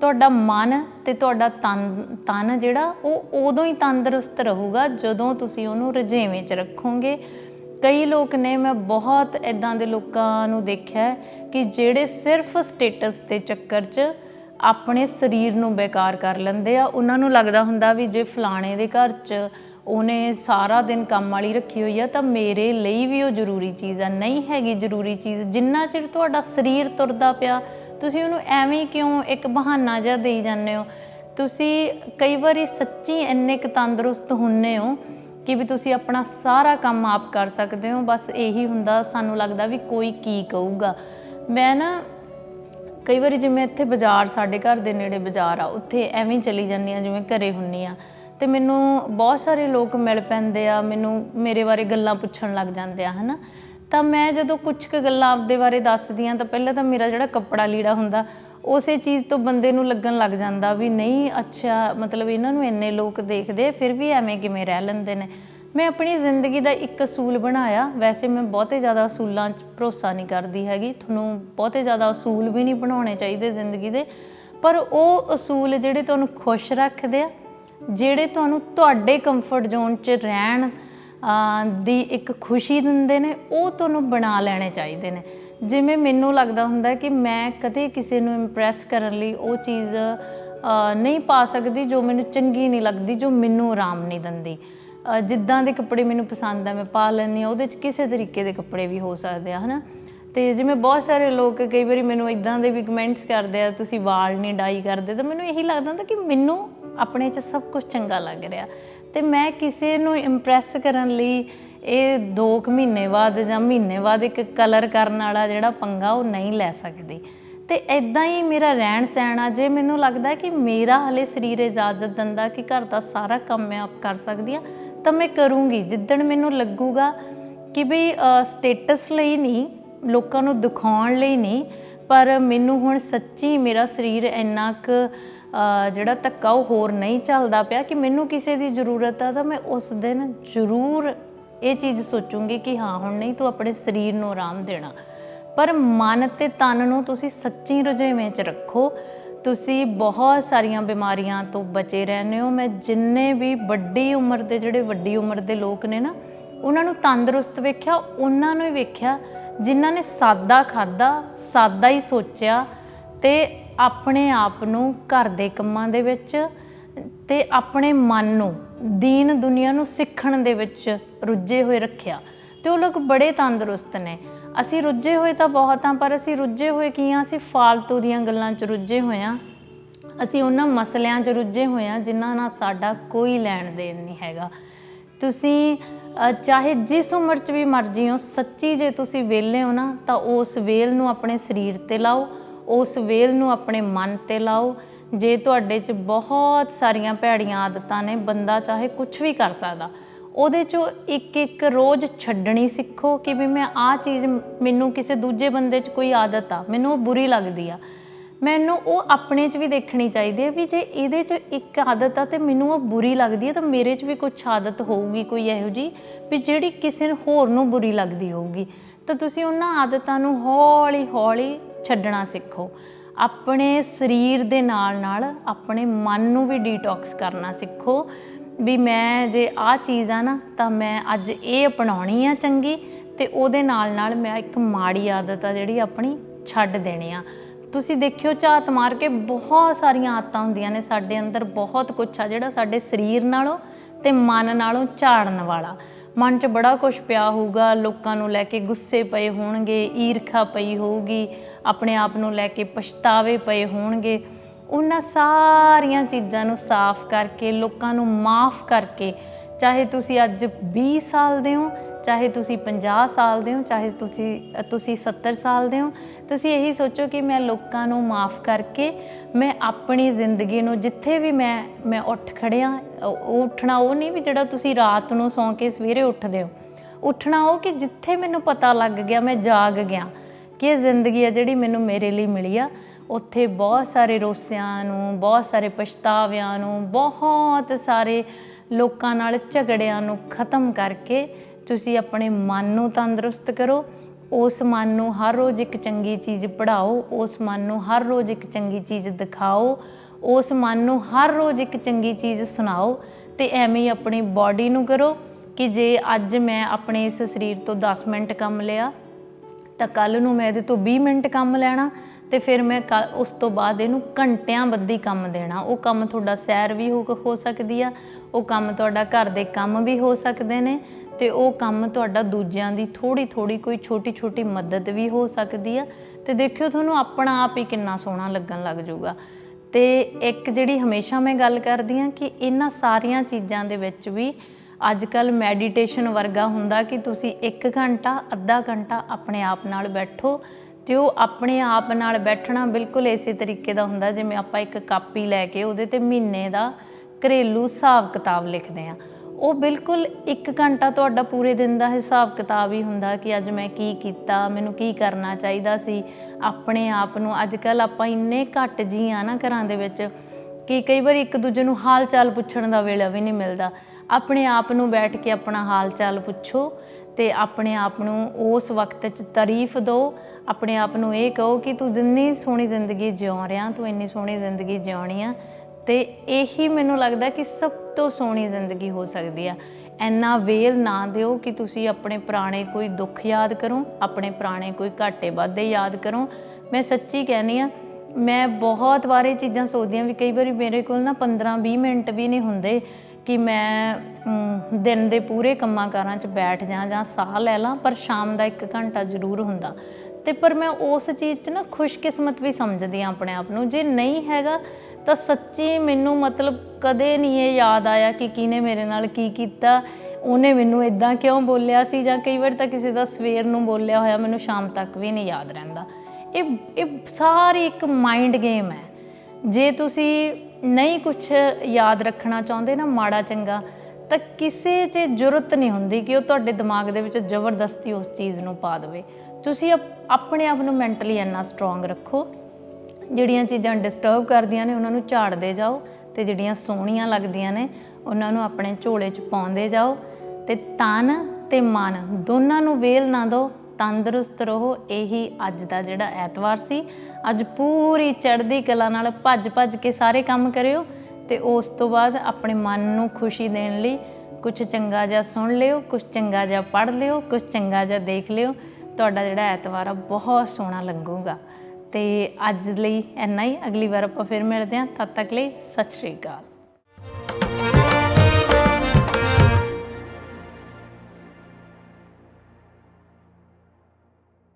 ਤੁਹਾਡਾ ਮਨ ਤੇ ਤੁਹਾਡਾ ਤਨ ਤਨ ਜਿਹੜਾ, ਉਹ ਉਦੋਂ ਹੀ ਤੰਦਰੁਸਤ ਰਹੂਗਾ ਜਦੋਂ ਤੁਸੀਂ ਉਹਨੂੰ ਰਜੇਵੇਂ 'ਚ ਰੱਖੋਗੇ। ਕਈ ਲੋਕ ਨੇ, ਮੈਂ ਬਹੁਤ ਇਦਾਂ ਦੇ ਲੋਕਾਂ ਨੂੰ ਦੇਖਿਆ ਕਿ ਜਿਹੜੇ ਸਿਰਫ ਸਟੇਟਸ ਦੇ ਚੱਕਰ 'ਚ ਆਪਣੇ ਸਰੀਰ ਨੂੰ ਬੇਕਾਰ ਕਰ ਲੈਂਦੇ ਆ, ਉਹਨਾਂ ਨੂੰ ਲੱਗਦਾ ਹੁੰਦਾ ਵੀ ਜੇ ਫਲਾਣੇ ਦੇ ਘਰ 'ਚ ਉਹਨੇ ਸਾਰਾ ਦਿਨ ਕੰਮ ਵਾਲੀ ਰੱਖੀ ਹੋਈ ਆ, ਤਾਂ ਮੇਰੇ ਲਈ ਵੀ ਉਹ ਜ਼ਰੂਰੀ ਚੀਜ਼ ਆ, ਨਹੀਂ ਹੈਗੀ ਜ਼ਰੂਰੀ ਚੀਜ਼। ਜਿੰਨਾ ਚਿਰ ਤੁਹਾਡਾ ਸਰੀਰ ਤੁਰਦਾ ਪਿਆ, ਤੁਸੀਂ ਉਹਨੂੰ ਐਵੇਂ ਕਿਉਂ ਇੱਕ ਬਹਾਨਾ ਜਿਹਾ ਦੇਈ ਜਾਂਦੇ ਹੋ? ਤੁਸੀਂ ਕਈ ਵਾਰੀ ਸੱਚੀ ਇੰਨੇ ਕੁ ਤੰਦਰੁਸਤ ਹੁੰਨੇ ਹੋ ਕਿ ਵੀ ਤੁਸੀਂ ਆਪਣਾ ਸਾਰਾ ਕੰਮ ਆਪ ਕਰ ਸਕਦੇ ਹੋ, ਬਸ ਇਹੀ ਹੁੰਦਾ, ਸਾਨੂੰ ਲੱਗਦਾ ਵੀ ਕੋਈ ਕੀ ਕਹੂਗਾ। ਮੈਂ ਨਾ ਕਈ ਵਾਰੀ ਜਿਵੇਂ ਇੱਥੇ ਬਾਜ਼ਾਰ, ਸਾਡੇ ਘਰ ਦੇ ਨੇੜੇ ਬਾਜ਼ਾਰ ਆ, ਉੱਥੇ ਐਵੇਂ ਚਲੀ ਜਾਂਦੀ ਆ ਜਿਵੇਂ ਘਰੇ ਹੁੰਨੀ ਆ ਤੇ ਮੈਨੂੰ ਬਹੁਤ ਸਾਰੇ ਲੋਕ ਮਿਲ ਪੈਂਦੇ ਆ, ਮੈਨੂੰ ਮੇਰੇ ਬਾਰੇ ਗੱਲਾਂ ਪੁੱਛਣ ਲੱਗ ਜਾਂਦੇ ਆ, ਹਨਾ। ਤਾਂ ਮੈਂ ਜਦੋਂ ਕੁਝ ਕੁ ਗੱਲਾਂ ਆਪਦੇ ਬਾਰੇ ਦੱਸਦੀ ਆ, ਤਾਂ ਪਹਿਲਾਂ ਤਾਂ ਮੇਰਾ ਜਿਹੜਾ ਕੱਪੜਾ ਲੀੜਾ ਹੁੰਦਾ, ਉਸੇ ਚੀਜ਼ ਤੋਂ ਬੰਦੇ ਨੂੰ ਲੱਗਣ ਲੱਗ ਜਾਂਦਾ ਵੀ ਨਹੀਂ, ਅੱਛਾ, ਮਤਲਬ ਇਹਨਾਂ ਨੂੰ ਇੰਨੇ ਲੋਕ ਦੇਖਦੇ ਫਿਰ ਵੀ ਐਵੇਂ ਕਿਵੇਂ ਰਹਿ ਲੈਂਦੇ ਨੇ। ਮੈਂ ਆਪਣੀ ਜ਼ਿੰਦਗੀ ਦਾ ਇੱਕ ਅਸੂਲ ਬਣਾਇਆ, ਵੈਸੇ ਮੈਂ ਬਹੁਤੇ ਜ਼ਿਆਦਾ ਅਸੂਲਾਂ 'ਚ ਭਰੋਸਾ ਨਹੀਂ ਕਰਦੀ ਹੈਗੀ, ਤੁਹਾਨੂੰ ਬਹੁਤੇ ਜ਼ਿਆਦਾ ਅਸੂਲ ਵੀ ਨਹੀਂ ਬਣਾਉਣੇ ਚਾਹੀਦੇ ਜ਼ਿੰਦਗੀ ਦੇ, ਪਰ ਉਹ ਅਸੂਲ ਜਿਹੜੇ ਤੁਹਾਨੂੰ ਖੁਸ਼ ਰੱਖਦੇ ਆ ਜਿਹੜੇ ਤੁਹਾਨੂੰ ਤੁਹਾਡੇ ਕੰਫਰਟ ਜ਼ੋਨ 'ਚ ਰਹਿਣ ਦੀ ਇੱਕ ਖੁਸ਼ੀ ਦਿੰਦੇ ਨੇ, ਉਹ ਤੁਹਾਨੂੰ ਬਣਾ ਲੈਣੇ ਚਾਹੀਦੇ ਨੇ। ਜਿਵੇਂ ਮੈਨੂੰ ਲੱਗਦਾ ਹੁੰਦਾ ਕਿ ਮੈਂ ਕਦੇ ਕਿਸੇ ਨੂੰ ਇੰਪ੍ਰੈਸ ਕਰਨ ਲਈ ਉਹ ਚੀਜ਼ ਨਹੀਂ ਪਾ ਸਕਦੀ ਜੋ ਮੈਨੂੰ ਚੰਗੀ ਨਹੀਂ ਲੱਗਦੀ, ਜੋ ਮੈਨੂੰ ਆਰਾਮ ਨਹੀਂ ਦਿੰਦੀ। ਜਿੱਦਾਂ ਦੇ ਕੱਪੜੇ ਮੈਨੂੰ ਪਸੰਦ ਆ, ਮੈਂ ਪਾ ਲੈਂਦੀ ਆ ਉਹਦੇ 'ਚ ਕਿਸੇ ਤਰੀਕੇ ਦੇ ਕੱਪੜੇ ਵੀ ਹੋ ਸਕਦੇ ਆ, ਹਨਾ? ਤੇ ਜਿਵੇਂ ਬਹੁਤ ਸਾਰੇ ਲੋਕ ਕਈ ਵਾਰੀ ਮੈਨੂੰ ਇਦਾਂ ਦੇ ਵੀ ਕਮੈਂਟਸ ਕਰਦੇ ਆ, ਤੁਸੀਂ ਵਾਲ ਨਹੀਂ ਡਾਈ ਕਰਦੇ। ਤਾਂ ਮੈਨੂੰ ਇਹੀ ਲੱਗਦਾ ਹੁੰਦਾ ਕਿ ਮੈਨੂੰ ਆਪਣੇ 'ਚ ਸਭ ਕੁਝ ਚੰਗਾ ਲੱਗ ਰਿਹਾ। ਤੇ ਮੈਂ ਕਿਸੇ ਨੂੰ ਇੰਪ੍ਰੈਸ ਕਰਨ ਲਈ ਇਹ 2 ਮਹੀਨੇ ਬਾਅਦ ਜਾਂ ਮਹੀਨੇ ਬਾਅਦ ਇੱਕ ਕਲਰ ਕਰਨ ਵਾਲਾ ਜਿਹੜਾ ਪੰਗਾ ਉਹ ਨਹੀਂ ਲੈ ਸਕਦੀ। ਤੇ ਇਦਾਂ ਹੀ ਮੇਰਾ ਰਹਿਣ ਸਹਿਣ ਆ, ਜੇ ਮੈਨੂੰ ਲੱਗਦਾ ਕਿ ਮੇਰਾ ਹਲੇ ਸਰੀਰ ਇਜਾਜ਼ਤ ਦਿੰਦਾ ਕਿ ਘਰ ਦਾ ਸਾਰਾ ਕੰਮ ਮੈਂ ਆਪ ਕਰ ਸਕਦੀ ਆ ਤਾਂ ਮੈਂ ਕਰੂੰਗੀ। ਜਿੱਦਣ ਮੈਨੂੰ ਲੱਗੂਗਾ ਕਿ ਵੀ ਸਟੇਟਸ ਲਈ ਨਹੀਂ, ਲੋਕਾਂ ਨੂੰ ਦਿਖਾਉਣ ਲਈ ਨਹੀਂ, ਪਰ ਮੈਨੂੰ ਹੁਣ ਸੱਚੀ ਮੇਰਾ ਸਰੀਰ ਇੰਨਾ ਕੁ ਜਿਹੜਾ ਧੱਕਾ ਉਹ ਹੋਰ ਨਹੀਂ ਚੱਲਦਾ ਪਿਆ ਕਿ ਮੈਨੂੰ ਕਿਸੇ ਦੀ ਜ਼ਰੂਰਤ ਆ, ਤਾਂ ਮੈਂ ਉਸ ਦਿਨ ਜ਼ਰੂਰ ਇਹ ਚੀਜ਼ ਸੋਚੂੰਗੀ ਕਿ ਹਾਂ, ਹੁਣ ਨਹੀਂ ਤੂੰ ਆਪਣੇ ਸਰੀਰ ਨੂੰ ਆਰਾਮ ਦੇਣਾ। ਪਰ ਮਨ ਤੇ ਤਨ ਨੂੰ ਤੁਸੀਂ ਸੱਚੀ ਰੁਝੇਵੇਂ 'ਚ ਰੱਖੋ। ਤੁਸੀਂ ਬਹੁਤ ਸਾਰੀਆਂ ਬਿਮਾਰੀਆਂ ਤੋਂ ਬਚੇ ਰਹਿੰਦੇ ਹੋ। ਮੈਂ ਜਿੰਨੇ ਵੀ ਵੱਡੀ ਉਮਰ ਦੇ, ਜਿਹੜੇ ਵੱਡੀ ਉਮਰ ਦੇ ਲੋਕ ਨੇ ਨਾ, ਉਹਨਾਂ ਨੂੰ ਤੰਦਰੁਸਤ ਵੇਖਿਆ, ਉਹਨਾਂ ਨੂੰ ਹੀ ਵੇਖਿਆ, ਜਿਨ੍ਹਾਂ ਨੇ ਸਾਦਾ ਖਾਦਾ ਸਾਦਾ ਹੀ ਸੋਚਿਆ ਤੇ ਆਪਣੇ ਆਪ ਨੂੰ ਘਰ ਦੇ ਕੰਮਾਂ ਦੇ ਵਿੱਚ ਤੇ ਆਪਣੇ ਮਨ ਨੂੰ, ਦੀਨ ਦੁਨੀਆ ਨੂੰ ਸਿੱਖਣ ਦੇ ਵਿੱਚ ਰੁੱਝੇ ਹੋਏ ਰੱਖਿਆ। ਤੇ ਉਹ ਲੋਕ ਬੜੇ ਤੰਦਰੁਸਤ ਨੇ। ਅਸੀਂ ਰੁੱਝੇ ਹੋਏ ਤਾਂ ਬਹੁਤ ਆ ਪਰ ਅਸੀਂ ਰੁੱਝੇ ਹੋਏ ਕੀ ਆ ਅਸੀਂ ਫਾਲਤੂ ਦੀਆਂ ਗੱਲਾਂ 'ਚ ਰੁੱਝੇ ਹੋਏ ਆ ਅਸੀਂ ਉਹਨਾਂ ਮਸਲਿਆਂ 'ਚ ਰੁੱਝੇ ਹੋਏ ਆ ਜਿਨ੍ਹਾਂ ਨਾਲ ਸਾਡਾ ਕੋਈ ਲੈਣ ਦੇਣ ਨਹੀਂ ਹੈਗਾ। ਤੁਸੀਂ ਚਾਹੇ ਜਿਸ ਉਮਰ 'ਚ ਵੀ ਮਰਜ਼ੀ ਹੋ, ਸੱਚੀ ਜੇ ਤੁਸੀਂ ਵਿਹਲੇ ਹੋ ਨਾ, ਤਾਂ ਉਸ ਵੇਲ ਨੂੰ ਆਪਣੇ ਸਰੀਰ ਤੇ ਲਾਓ। ਉਸ ਵੇਲ ਨੂੰ ਆਪਣੇ ਮਨ ਤੇ ਲਾਓ। ਜੇ ਤੁਹਾਡੇ 'ਚ ਬਹੁਤ ਸਾਰੀਆਂ ਭੈੜੀਆਂ ਆਦਤਾਂ ਨੇ, ਬੰਦਾ ਚਾਹੇ ਕੁਝ ਵੀ ਕਰ ਸਕਦਾ, ਉਹਦੇ 'ਚੋਂ ਇੱਕ ਇੱਕ ਰੋਜ਼ ਛੱਡਣੀ ਸਿੱਖੋ ਕਿ ਵੀ ਮੈਂ ਆਹ ਚੀਜ਼ ਮੈਨੂੰ ਕਿਸੇ ਦੂਜੇ ਬੰਦੇ 'ਚ ਕੋਈ ਆਦਤ ਆ, ਮੈਨੂੰ ਉਹ ਬੁਰੀ ਲੱਗਦੀ ਆ। ਮੈਨੂੰ ਉਹ ਆਪਣੇ 'ਚ ਵੀ ਦੇਖਣੀ ਚਾਹੀਦੀ ਹੈ ਵੀ ਜੇ ਇਹਦੇ 'ਚ ਇੱਕ ਆਦਤ ਆ ਤੇ ਮੈਨੂੰ ਉਹ ਬੁਰੀ ਲੱਗਦੀ ਹੈ ਤਾਂ ਮੇਰੇ 'ਚ ਵੀ ਕੁਝ ਆਦਤ ਹੋਊਗੀ ਕੋਈ ਇਹੋ ਜੀ ਵੀ ਜਿਹੜੀ ਕਿਸੇ ਹੋਰ ਨੂੰ ਬੁਰੀ ਲੱਗਦੀ ਹੋਊਗੀ। ਤਾਂ ਤੁਸੀਂ ਉਹਨਾਂ ਆਦਤਾਂ ਨੂੰ ਹੌਲੀ ਹੌਲੀ ਛੱਡਣਾ ਸਿੱਖੋ। ਆਪਣੇ ਸਰੀਰ ਦੇ ਨਾਲ ਨਾਲ ਆਪਣੇ ਮਨ ਨੂੰ ਵੀ ਡੀਟੌਕਸ ਕਰਨਾ ਸਿੱਖੋ ਵੀ ਮੈਂ ਜੇ ਆਹ ਚੀਜ਼ ਆ ਨਾ, ਤਾਂ ਮੈਂ ਅੱਜ ਇਹ ਅਪਣਾਉਣੀ ਆ ਚੰਗੀ ਤੇ ਉਹਦੇ ਨਾਲ ਨਾਲ ਮੈਂ ਇੱਕ ਮਾੜੀ ਆਦਤ ਆ ਜਿਹੜੀ ਆਪਣੀ ਛੱਡ ਦੇਣੀ ਆ। ਤੁਸੀਂ ਦੇਖਿਓ ਝਾਤ ਮਾਰ ਕੇ ਬਹੁਤ ਸਾਰੀਆਂ ਆਦਤਾਂ ਹੁੰਦੀਆਂ ਨੇ ਸਾਡੇ ਅੰਦਰ, ਬਹੁਤ ਕੁਝ ਆ ਜਿਹੜਾ ਸਾਡੇ ਸਰੀਰ ਨਾਲੋਂ ਤੇ ਮਨ ਨਾਲੋਂ ਝਾੜਨ ਵਾਲਾ। ਮਨ 'ਚ ਬੜਾ ਕੁਝ ਪਿਆ ਹੋਊਗਾ, ਲੋਕਾਂ ਨੂੰ ਲੈ ਕੇ ਗੁੱਸੇ ਪਏ ਹੋਣਗੇ, ਈਰਖਾ ਪਈ ਹੋਊਗੀ, ਆਪਣੇ ਆਪ ਨੂੰ ਲੈ ਕੇ ਪਛਤਾਵੇ ਪਏ ਹੋਣਗੇ। ਉਹਨਾਂ ਸਾਰੀਆਂ ਚੀਜ਼ਾਂ ਨੂੰ ਸਾਫ਼ ਕਰਕੇ, ਲੋਕਾਂ ਨੂੰ ਮਾਫ ਕਰਕੇ, ਚਾਹੇ ਤੁਸੀਂ ਅੱਜ 20 ਸਾਲ ਦੇ ਹੋ ਚਾਹੇ ਤੁਸੀਂ 50 ਸਾਲ ਦੇ ਹੋ, ਚਾਹੇ ਤੁਸੀਂ ਤੁਸੀਂ 70 ਸਾਲ ਦੇ ਹੋ, ਤੁਸੀਂ ਇਹੀ ਸੋਚੋ ਕਿ ਮੈਂ ਲੋਕਾਂ ਨੂੰ ਮਾਫ ਕਰਕੇ ਮੈਂ ਆਪਣੀ ਜ਼ਿੰਦਗੀ ਨੂੰ ਜਿੱਥੇ ਵੀ ਮੈਂ ਮੈਂ ਉੱਠ ਖੜਿਆ ਉਹ ਉੱਠਣਾ ਉਹ ਨਹੀਂ ਵੀ ਜਿਹੜਾ ਤੁਸੀਂ ਰਾਤ ਨੂੰ ਸੌਂ ਕੇ ਸਵੇਰੇ ਉੱਠਦੇ ਹੋ। ਉੱਠਣਾ ਉਹ ਕਿ ਜਿੱਥੇ ਮੈਨੂੰ ਪਤਾ ਲੱਗ ਗਿਆ, ਮੈਂ ਜਾਗ ਗਿਆ ਕਿ ਇਹ ਜ਼ਿੰਦਗੀ ਆ ਜਿਹੜੀ ਮੈਨੂੰ ਮੇਰੇ ਲਈ ਮਿਲੀ ਆ। ਉੱਥੇ ਬਹੁਤ ਸਾਰੇ ਰੋਸਿਆਂ ਨੂੰ, ਬਹੁਤ ਸਾਰੇ ਪਛਤਾਵਿਆਂ ਨੂੰ, ਬਹੁਤ ਸਾਰੇ ਲੋਕਾਂ ਨਾਲ ਝਗੜਿਆਂ ਨੂੰ ਖਤਮ ਕਰਕੇ ਤੁਸੀਂ ਆਪਣੇ ਮਨ ਨੂੰ ਤੰਦਰੁਸਤ ਕਰੋ, ਉਸ ਮਨ ਨੂੰ ਹਰ ਰੋਜ਼ ਇੱਕ ਚੰਗੀ ਚੀਜ਼ ਪੜ੍ਹਾਓ, ਉਸ ਮਨ ਨੂੰ ਹਰ ਰੋਜ਼ ਇੱਕ ਚੰਗੀ ਚੀਜ਼ ਦਿਖਾਓ, ਉਸ ਮਨ ਨੂੰ ਹਰ ਰੋਜ਼ ਇੱਕ ਚੰਗੀ ਚੀਜ਼ ਸੁਣਾਓ ਤੇ ਐਵੇਂ ਹੀ ਆਪਣੀ ਬਾਡੀ ਨੂੰ ਕਰੋ ਕਿ ਜੇ ਅੱਜ ਮੈਂ ਆਪਣੇ ਇਸ ਸਰੀਰ ਤੋਂ 10 ਮਿੰਟ ਕੰਮ ਲਿਆ, ਤਾਂ ਕੱਲ ਨੂੰ ਮੈਂ ਇਹਦੇ ਤੋਂ 20 ਮਿੰਟ ਕੰਮ ਲੈਣਾ ਤੇ ਫਿਰ ਮੈਂ ਕੱਲ੍ਹ- ਉਸ ਤੋਂ ਬਾਅਦ ਇਹਨੂੰ ਘੰਟਿਆਂ ਬੱਧੀ ਕੰਮ ਦੇਣਾ। ਉਹ ਕੰਮ ਤੁਹਾਡਾ ਸੈਰ ਵੀ ਹੋ ਹੋ ਸਕਦੀ ਆ, ਉਹ ਕੰਮ ਤੁਹਾਡਾ ਘਰ ਦੇ ਕੰਮ ਵੀ ਹੋ ਸਕਦੇ ਨੇ ਤੇ ਉਹ ਕੰਮ ਤੁਹਾਡਾ ਦੂਜਿਆਂ ਦੀ ਥੋੜੀ ਥੋੜੀ ਕੋਈ ਛੋਟੀ ਛੋਟੀ ਮਦਦ ਵੀ ਹੋ ਸਕਦੀ ਆ। ਤੇ ਦੇਖਿਓ ਤੁਹਾਨੂੰ ਆਪਣਾ ਆਪ ਹੀ ਕਿੰਨਾ ਸੋਹਣਾ ਲੱਗਣ ਲੱਗ ਜਾਊਗਾ। ਤੇ ਇੱਕ ਜਿਹੜੀ ਹਮੇਸ਼ਾ ਮੈਂ ਗੱਲ ਕਰਦੀ ਆ ਕਿ ਇਹਨਾਂ ਸਾਰੀਆਂ ਚੀਜ਼ਾਂ ਦੇ ਵਿੱਚ ਵੀ ਅੱਜ ਕੱਲ ਮੈਡੀਟੇਸ਼ਨ ਵਰਗਾ ਹੁੰਦਾ ਕਿ ਤੁਸੀਂ 1 ਘੰਟਾ, ਅੱਧਾ ਘੰਟਾ ਆਪਣੇ ਆਪ ਨਾਲ ਬੈਠੋ ਤੇ ਉਹ ਆਪਣੇ ਆਪ ਨਾਲ ਬੈਠਣਾ ਬਿਲਕੁਲ ਇਸੇ ਤਰੀਕੇ ਦਾ ਹੁੰਦਾ। ਜਿਵੇਂ ਆਪਾਂ ਇੱਕ ਕਾਪੀ ਲੈ ਕੇ ਉਹਦੇ ਤੇ ਮਹੀਨੇ ਦਾ ਘਰੇਲੂ ਹਿਸਾਬ ਕਿਤਾਬ ਲਿਖਦੇ ਆ ਉਹ ਬਿਲਕੁਲ 1 ਘੰਟਾ ਤੁਹਾਡਾ ਪੂਰੇ ਦਿਨ ਦਾ ਹਿਸਾਬ ਕਿਤਾਬ ਹੀ ਹੁੰਦਾ ਕਿ ਅੱਜ ਮੈਂ ਕੀ ਕੀਤਾ, ਮੈਨੂੰ ਕੀ ਕਰਨਾ ਚਾਹੀਦਾ ਸੀ। ਆਪਣੇ ਆਪ ਨੂੰ ਅੱਜ ਕੱਲ ਆਪਾਂ ਇੰਨੇ ਘੱਟ ਜੀ ਆ ਨਾ ਘਰਾਂ ਦੇ ਵਿੱਚ ਕਿ ਕਈ ਵਾਰ ਇੱਕ ਦੂਜੇ ਨੂੰ ਹਾਲ ਚਾਲ ਪੁੱਛਣ ਦਾ ਵੇਲਾ ਵੀ ਨਹੀਂ ਮਿਲਦਾ। ਆਪਣੇ ਆਪ ਨੂੰ ਬੈਠ ਕੇ ਆਪਣਾ ਹਾਲ ਚਾਲ ਪੁੱਛੋ ਤੇ ਆਪਣੇ ਆਪ ਨੂੰ ਉਸ ਵਕਤ 'ਚ ਤਾਰੀਫ ਦਿਓ ਆਪਣੇ ਆਪ ਨੂੰ ਇਹ ਕਹੋ ਕਿ ਤੂੰ ਜਿੰਨੀ ਸੋਹਣੀ ਜ਼ਿੰਦਗੀ ਜਿਉਂ ਰਿਹਾ, ਤੂੰ ਇੰਨੀ ਸੋਹਣੀ ਜ਼ਿੰਦਗੀ ਜਿਉਣੀ ਆ। ਤੇ ਇਹੀ ਮੈਨੂੰ ਲੱਗਦਾ ਕਿ ਸਭ ਤੋਂ ਸੋਹਣੀ ਜ਼ਿੰਦਗੀ ਹੋ ਸਕਦੀ ਆ। ਇੰਨਾ ਵੇਲ ਨਾ ਦਿਓ ਕਿ ਤੁਸੀਂ ਆਪਣੇ ਪੁਰਾਣੇ ਕੋਈ ਦੁੱਖ ਯਾਦ ਕਰੋ, ਆਪਣੇ ਪੁਰਾਣੇ ਕੋਈ ਘਾਟੇ ਵਾਧੇ ਯਾਦ ਕਰੋ। ਮੈਂ ਸੱਚੀ ਕਹਿੰਦੀ ਆ, ਮੈਂ ਬਹੁਤ ਵਾਰ ਚੀਜ਼ਾਂ ਸੋਚਦੀ ਹਾਂ ਵੀ ਕਈ ਵਾਰੀ ਮੇਰੇ ਕੋਲ ਨਾ 15-20 ਮਿੰਟ ਵੀ ਨਹੀਂ ਹੁੰਦੇ ਕਿ ਮੈਂ ਦਿਨ ਦੇ ਪੂਰੇ ਕੰਮਾਂ ਕਾਰਾਂ 'ਚ ਬੈਠ ਜਾ ਜਾਂ ਸਾਹ ਲੈ ਲਾਂ, ਪਰ ਸ਼ਾਮ ਦਾ 1 ਘੰਟਾ ਜ਼ਰੂਰ ਹੁੰਦਾ। ਤੇ ਪਰ ਮੈਂ ਉਸ ਚੀਜ਼ 'ਚ ਨਾ ਖੁਸ਼ਕਿਸਮਤ ਵੀ ਸਮਝਦੀ ਹਾਂ ਆਪਣੇ ਆਪ ਨੂੰ। ਜੇ ਨਹੀਂ ਹੈਗਾ ਤਾਂ ਸੱਚੀ ਮੈਨੂੰ ਮਤਲਬ ਕਦੇ ਨਹੀਂ ਇਹ ਯਾਦ ਆਇਆ ਕਿ ਕਿਹਨੇ ਮੇਰੇ ਨਾਲ ਕੀ ਕੀਤਾ। ਉਹਨੇ ਮੈਨੂੰ ਇਦਾਂ ਕਿਉਂ ਬੋਲਿਆ ਸੀ ਜਾਂ ਕਈ ਵਾਰ ਤਾਂ ਕਿਸੇ ਦਾ ਸਵੇਰ ਨੂੰ ਬੋਲਿਆ ਹੋਇਆ ਮੈਨੂੰ ਸ਼ਾਮ ਤੱਕ ਵੀ ਨਹੀਂ ਯਾਦ ਰਹਿੰਦਾ। ਇਹ ਇਹ ਸਾਰੀ ਇੱਕ ਮਾਈਂਡ ਗੇਮ ਹੈ। ਜੇ ਤੁਸੀਂ ਨਹੀਂ ਕੁਝ ਯਾਦ ਰੱਖਣਾ ਚਾਹੁੰਦੇ ਨਾ ਮਾੜਾ ਚੰਗਾ, ਤਾਂ ਕਿਸੇ 'ਚ ਜ਼ਰੂਰਤ ਨਹੀਂ ਹੁੰਦੀ ਕਿ ਉਹ ਤੁਹਾਡੇ ਦਿਮਾਗ ਦੇ ਵਿੱਚ ਜ਼ਬਰਦਸਤੀ ਉਸ ਚੀਜ਼ ਨੂੰ ਪਾ ਦੇਵੇ। ਤੁਸੀਂ ਅਪ- ਆਪਣੇ ਆਪ ਨੂੰ ਮੈਂਟਲੀ ਇੰਨਾ ਸਟਰੋਂਗ ਰੱਖੋ। ਜਿਹੜੀਆਂ ਚੀਜ਼ਾਂ ਡਿਸਟਰਬ ਕਰਦੀਆਂ ਨੇ, ਉਹਨਾਂ ਨੂੰ ਝਾੜਦੇ ਜਾਓ ਤੇ ਜਿਹੜੀਆਂ ਸੋਹਣੀਆਂ ਲੱਗਦੀਆਂ ਨੇ, ਉਹਨਾਂ ਨੂੰ ਆਪਣੇ ਝੋਲੇ 'ਚ ਪਾਉਂਦੇ ਜਾਓ ਤੇ ਤਨ ਤੇ ਮਨ ਦੋਨਾਂ ਨੂੰ ਵੇਲ ਨਾ ਦਿਓ, ਤੰਦਰੁਸਤ ਰਹੋ। ਇਹੀ ਅੱਜ ਦਾ ਜਿਹੜਾ ਐਤਵਾਰ ਸੀ। ਅੱਜ ਪੂਰੀ ਚੜ੍ਹਦੀ ਕਲਾ ਨਾਲ ਭੱਜ ਭੱਜ ਕੇ ਸਾਰੇ ਕੰਮ ਕਰਿਓ ਤੇ ਉਸ ਤੋਂ ਬਾਅਦ ਆਪਣੇ ਮਨ ਨੂੰ ਖੁਸ਼ੀ ਦੇਣ ਲਈ ਕੁਝ ਚੰਗਾ ਜਿਹਾ ਸੁਣ ਲਿਓ ਕੁਝ ਚੰਗਾ ਜਿਹਾ ਪੜ੍ਹ ਲਿਓ ਕੁਝ ਚੰਗਾ ਜਿਹਾ ਦੇਖ ਲਿਓ। ਤੁਹਾਡਾ ਜਿਹੜਾ ਐਤਵਾਰ ਆ, ਬਹੁਤ ਸੋਹਣਾ ਲੰਘੂਗਾ ਤੇ ਅੱਜ ਲਈ ਇੰਨਾ ਹੀ। ਅਗਲੀ ਵਾਰ ਆਪਾਂ ਫਿਰ ਮਿਲਦੇ ਹਾਂ। ਤਦ ਤੱਕ ਲਈ ਸਤਿ ਸ਼੍ਰੀ ਅਕਾਲ।